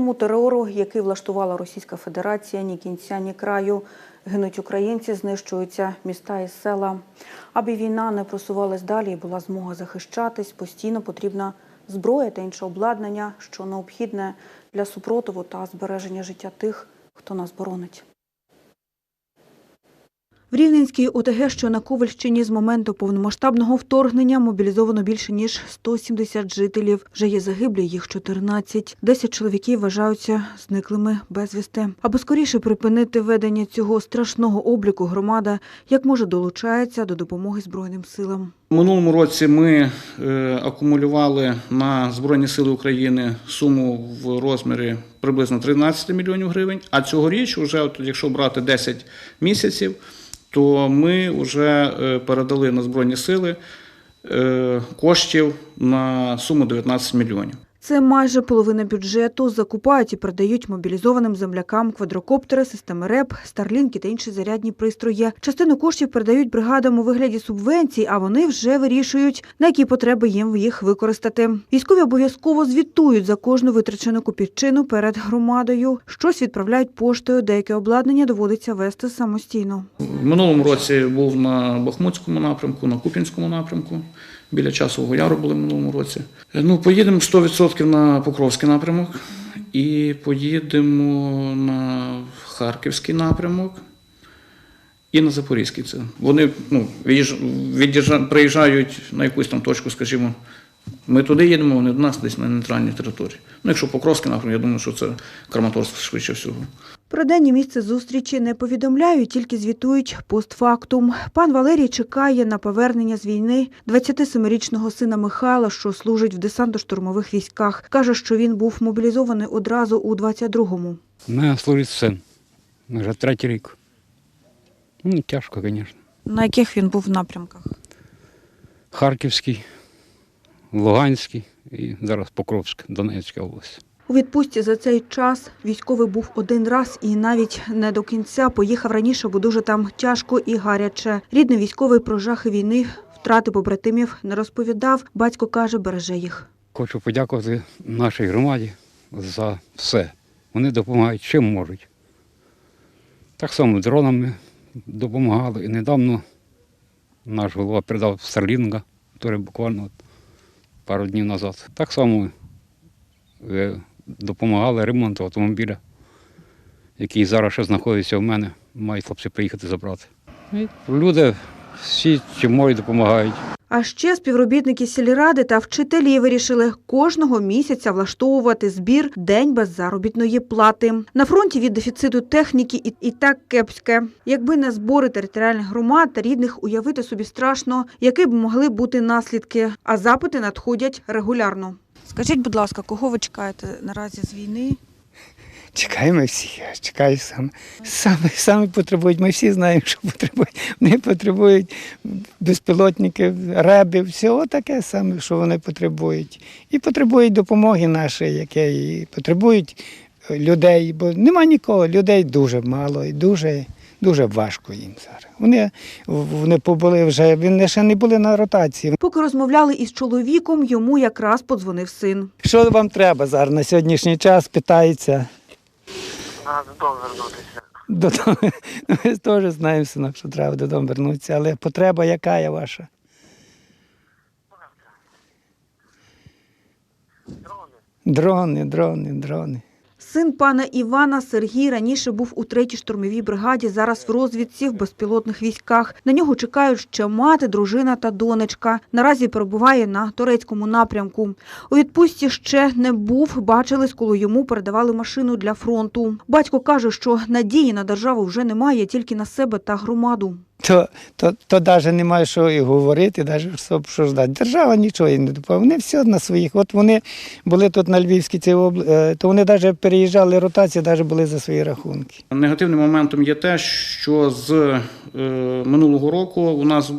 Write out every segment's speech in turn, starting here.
Російському терору, який влаштувала Російська Федерація, ні кінця, ні краю. Гинуть українці, знищуються міста і села. Аби війна не просувалась далі і була змога захищатись, постійно потрібна зброя та інше обладнання, що необхідне для супротиву та збереження життя тих, хто нас боронить. В Рівненській ОТГ, що на Ковальщині, з моменту повномасштабного вторгнення мобілізовано більше ніж 170 жителів. Вже є загиблі, їх 14. 10 чоловіків вважаються зниклими безвісти. Аби скоріше припинити ведення цього страшного обліку, громада як може долучається до допомоги Збройним силам. Минулому році ми е, акумулювали на Збройні Сили України суму в розмірі приблизно 13 мільйонів гривень. А цьогоріч, вже якщо брати 10 місяців, то ми вже е, передали на Збройні Сили е, коштів на суму 19 мільйонів. Це майже половина бюджету. Закупають і продають мобілізованим землякам квадрокоптери, системи РЕП, старлінки та інші зарядні пристрої. Частину коштів передають бригадам у вигляді субвенцій, а вони вже вирішують, на які потреби їм їх використати. Військові обов'язково звітують за кожну витрачену копійчину перед громадою. Щось відправляють поштою, деяке обладнання доводиться вести самостійно. В минулому році був на Бахмутському напрямку, на Куп'янському напрямку. Біля часового яру були минулому році. Е, Ну, поїдемо 100% на Покровський напрямок і поїдемо на Харківський напрямок і на Запорізький. Це вони ну, приїжджають на якусь там точку, скажімо, ми туди їдемо, вони до нас десь на нейтральній території. Ну, якщо Покровський напрямок, я думаю, що це Краматорськ швидше всього. Про день і місце зустрічі не повідомляють, тільки звітують постфактум. Пан Валерій чекає на повернення з війни 27-річного сина Михайла, що служить в десантно-штурмових військах. Каже, що він був мобілізований одразу у 22-му. У мене служить син. Вже третій рік. Ну, тяжко, звісно. На яких він був напрямках? Харківський, Луганський і зараз Покровськ, Донецька область. У відпустці за цей час військовий був один раз і навіть не до кінця поїхав раніше, бо дуже там тяжко і гаряче. Рідний військовий про жахи війни, втрати побратимів не розповідав. Батько каже, береже їх. Хочу подякувати нашій громаді за все. Вони допомагають чим можуть. Так само дронами допомагали. І недавно наш голова передав Старлінга, який буквально пару днів назад. Так само е, допомагали ремонту автомобіля, який зараз ще знаходиться в мене. Мають хлопці приїхати забрати. І люди всі чим можуть допомагають. А ще співробітники сільради та вчителі вирішили кожного місяця влаштовувати збір День без заробітної плати. На фронті від дефіциту техніки і, і так кепське. Якби не збори територіальних громад та рідних, уявити собі страшно, які б могли бути наслідки. А запити надходять регулярно. Скажіть, будь ласка, кого ви чекаєте наразі з війни? Чекаємо всі, чекаю саме. Саме, саме потребують. Ми всі знаємо, що потребують. Вони потребують безпілотників, ребів, всього таке саме, що вони потребують. І потребують допомоги нашої, яке і потребують людей, бо нема нікого, людей дуже мало і дуже, дуже важко їм зараз. Вони, вони побули вже, вони ще не були на ротації. Поки розмовляли із чоловіком, йому якраз подзвонив син. Що вам треба зараз на сьогоднішній час? Питається. Треба додому вернутися. Додому. Ну, Ми теж знаємо, синок, що треба додому вернутися, але потреба яка є ваша? Дрони. Дрони, дрони, дрони. Син пана Івана Сергій раніше був у третій штурмовій бригаді, зараз в розвідці в безпілотних військах. На нього чекають ще мати, дружина та донечка. Наразі перебуває на турецькому напрямку. У відпустці ще не був, бачились, коли йому передавали машину для фронту. Батько каже, що надії на державу вже немає, тільки на себе та громаду. То, то, то навіть немає що і говорити, навіть що, ждати. Держава нічого їм не допомагає. Вони все на своїх. От вони були тут на Львівській області, то вони навіть переїжджали ротації, навіть були за свої рахунки. Негативним моментом є те, що з е, минулого року у нас е,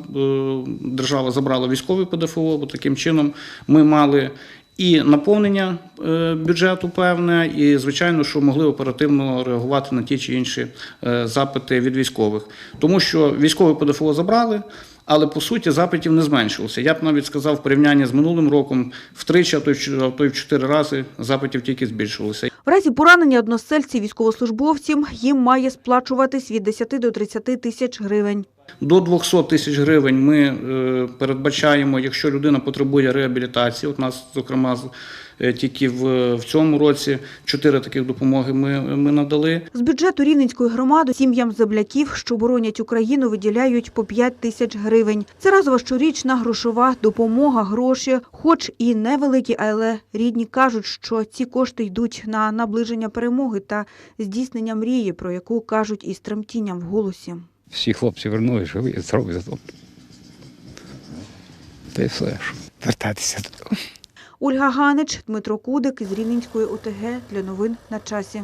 держава забрала військовий ПДФО, бо таким чином ми мали і наповнення е, бюджету певне, і звичайно, що могли оперативно реагувати на ті чи інші е, запити від військових. Тому що військовий ПДФО забрали, Але по суті запитів не зменшилося. Я б навіть сказав, в порівнянні з минулим роком втричі, а то й в чотири- рази запитів тільки збільшилося. В разі поранення односельців військовослужбовців їм має сплачуватись від 10 до 30 тисяч гривень. До 200 тисяч гривень ми е, передбачаємо, якщо людина потребує реабілітації. От нас, зокрема, е, тільки в, в цьому році чотири таких допомоги ми, ми надали. З бюджету Рівненської громади сім'ям земляків, що боронять Україну, виділяють по 5 тисяч гривень. Це разова щорічна грошова допомога, гроші, хоч і невеликі, але рідні кажуть, що ці кошти йдуть на наближення перемоги та здійснення мрії, про яку кажуть із тремтінням в голосі. Всі хлопці вернули, живі, здорові зато. Та й все. Вертатися додому. Ольга Ганич, Дмитро Кудик із Рівненської ОТГ для новин на часі.